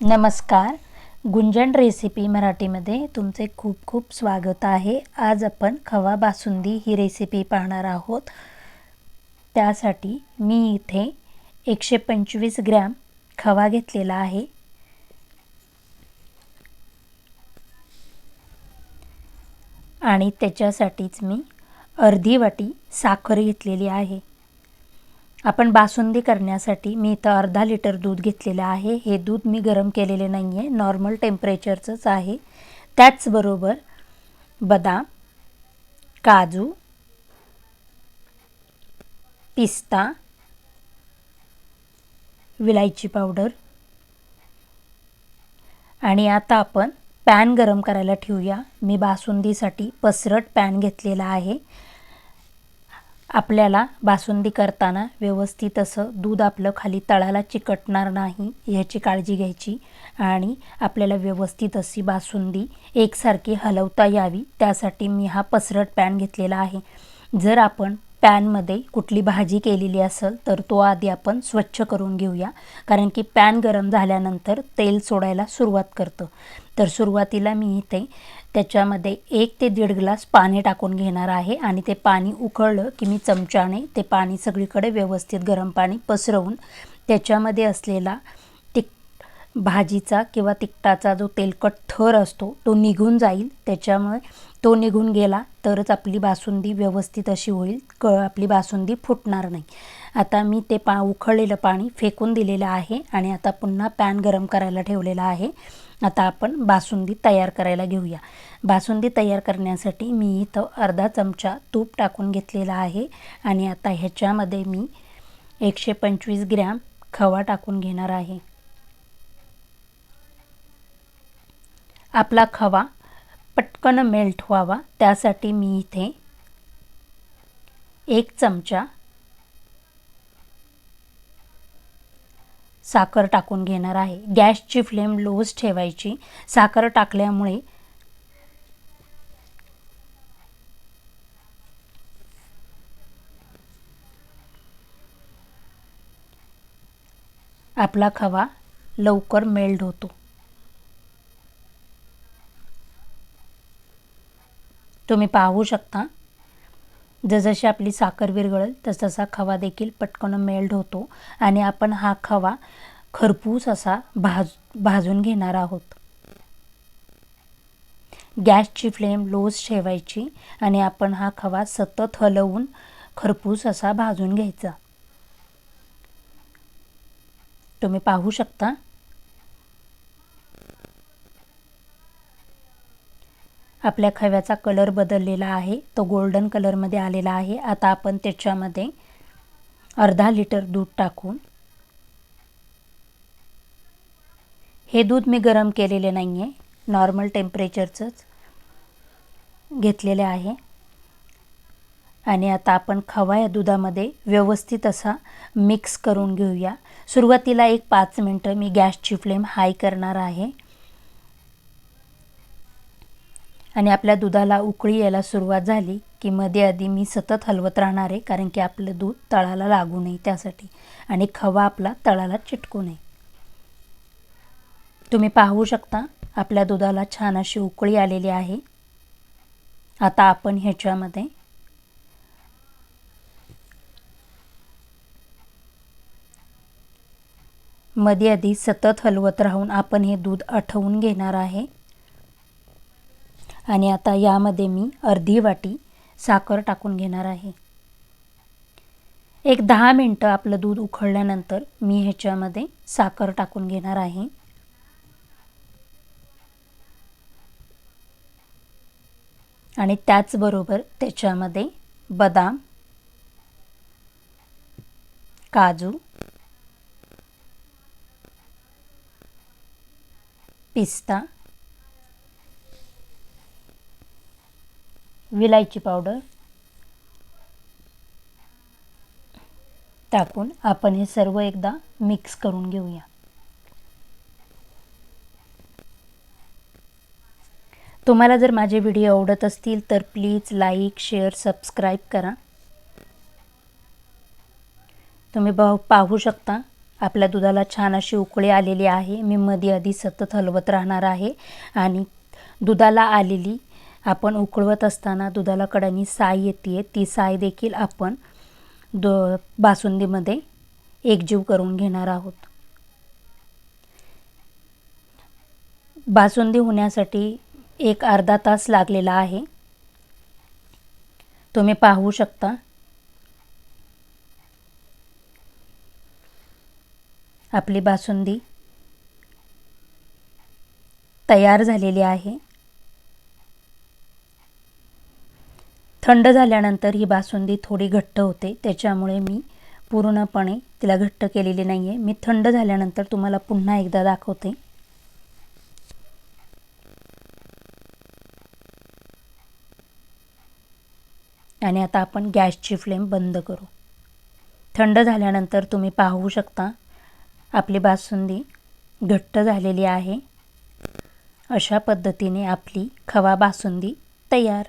नमस्कार. गुंजन रेसिपी मराठीमध्ये तुमचे खूप खूप स्वागत आहे. आज आपण खवा बासुंदी ही रेसिपी पाहणार आहोत. त्यासाठी मी इथे एकशे पंचवीस ग्रॅम खवा घेतलेला आहे. आणि त्याच्यासाठीच मी अर्धी वाटी साखर घेतलेली आहे. आपण बासुंदी करण्यासाठी मी इथं अर्धा लिटर दूध घेतलेलं आहे. हे दूध मी गरम केलेले नाही आहे नॉर्मल टेम्परेचरचंच आहे. त्याचबरोबर बदाम काजू पिस्ता विलायची पावडर आणि आता आपण पॅन गरम करायला ठेवूया. मी बासुंदीसाठी पसरट पॅन घेतलेला आहे. आपल्याला बासुंदी करताना व्यवस्थित असं दूध आपलं खाली तळाला चिकटणार नाही ह्याची काळजी घ्यायची. आणि आपल्याला व्यवस्थित अशी बासुंदी एकसारखी हलवता यावी. त्यासाठी मी हा पसरट पॅन घेतलेला आहे. जर आपण पॅनमध्ये कुठली भाजी केलेली असेल तर तो आधी आपण स्वच्छ करून घेऊया. कारण की पॅन गरम झाल्यानंतर तेल सोडायला सुरुवात करतं. तर सुरुवातीला मी इथे त्याच्यामध्ये एक ते दीड ग्लास पाणी टाकून घेणार आहे आणि ते पाणी उकळलं की मी चमच्याने ते पाणी सगळीकडे व्यवस्थित गरम पाणी पसरवून त्याच्यामध्ये असलेला तिक भाजीचा किंवा तिखटाचा जो तेलकट थर असतो तो निघून जाईल. त्याच्यामुळे तो निघून गेला तरच आपली बासुंदी व्यवस्थित अशी होईल. क आपली बासुंदी फुटणार नाही. आता मी ते पा उखळलेलं पाणी फेकून दिलेलं आहे आणि आता पुन्हा पॅन गरम करायला ठेवलेला आहे. आता आपण बासुंदी तयार करायला घेऊया. बासुंदी तयार करण्यासाठी मी इथं अर्धा चमचा तूप टाकून घेतलेला आहे आणि आता ह्याच्यामध्ये मी एकशे पंचवीस ग्रॅम खवा टाकून घेणार आहे. आपला खवा पटकन मेल्ट व्हावा. त्यासाठी मी इथे एक चमचा साखर टाकून घेणार आहे. गॅसची फ्लेम लोच ठेवायची. साखर टाकल्यामुळे आपला खवा लवकर मेल्ड होतो. तुम्ही पाहू शकता जसजशी आपली साखर विरघळेल तसतसा खवा देखील पटकन मेल्ट होतो आणि आपण हा खवा खरपूस असा भाज भाजून घेणार आहोत. गॅसची फ्लेम लोच ठेवायची आणि आपण हा खवा सतत हलवून खरपूस असा भाजून घ्यायचा. तुम्ही पाहू शकता आपल्या खव्याचा कलर बदललेला आहे. तो गोल्डन कलरमध्ये आलेला आहे. आता आपण त्याच्यामध्ये अर्धा लिटर दूध टाकून हे दूध मी गरम केलेले नाही आहे नॉर्मल टेम्परेचरचंच घेतलेले आहे. आणि आता आपण खवा या दुधामध्ये व्यवस्थित असा मिक्स करून घेऊया. सुरुवातीला एक पाच मिनटं मी गॅसची फ्लेम हाय करणार आहे. आणि आपल्या दुधाला उकळी यायला सुरुवात झाली की मध्ये आधी मी सतत हलवत राहणार आहे कारण की आपलं दूध तळाला लागू नये त्यासाठी आणि खवा आपला तळाला चिटकू नये. तुम्ही पाहू शकता आपल्या दुधाला छान अशी उकळी आलेली आहे. आता आपण ह्याच्यामध्ये मध्ये आधी सतत हलवत राहून आपण हे दूध आठवून घेणार आहे. आणि आता यामध्ये मी अर्धी वाटी साखर टाकून घेणार आहे. एक दहा मिनटं आपलं दूध उखळल्यानंतर मी ह्याच्यामध्ये साखर टाकून घेणार आहे. आणि त्याचबरोबर त्याच्यामध्ये बदाम काजू पिस्ता विलायची पावडर टाकून आपण हे सर्व एकदा मिक्स करून घेऊया. तुम्हाला जर माझे व्हिडिओ आवडत असतील तर प्लीज लाईक शेअर सबस्क्राईब करा. तुम्ही पाहू शकता आपल्या दुधाला छान अशी उकळी आलेली आहे. मी मध्ये आधी सतत हलवत राहणार आहे आणि दुधाला आलेली आपण उकळवत असताना दुधाला कडानी साय येते ती साय देखील आपण दो बासुंदीमध्ये एकजीव करून घेणार आहोत. बासुंदी होण्यासाठी एक अर्धा तास लागलेला आहे. तुम्ही पाहू शकता. आपली बासुंदी तयार झालेली आहे. थंड झाल्यानंतर ही बासुंदी थोडी घट्ट होते. त्याच्यामुळे मी पूर्णपणे तिला घट्ट केलेली नाही आहे मी थंड झाल्यानंतर तुम्हाला पुन्हा एकदा दाखवते. आणि आता आपण गॅसची फ्लेम बंद करू. थंड झाल्यानंतर तुम्ही पाहू शकता आपली बासुंदी घट्ट झालेली आहे. अशा पद्धतीने आपली खवा बासुंदी तयार.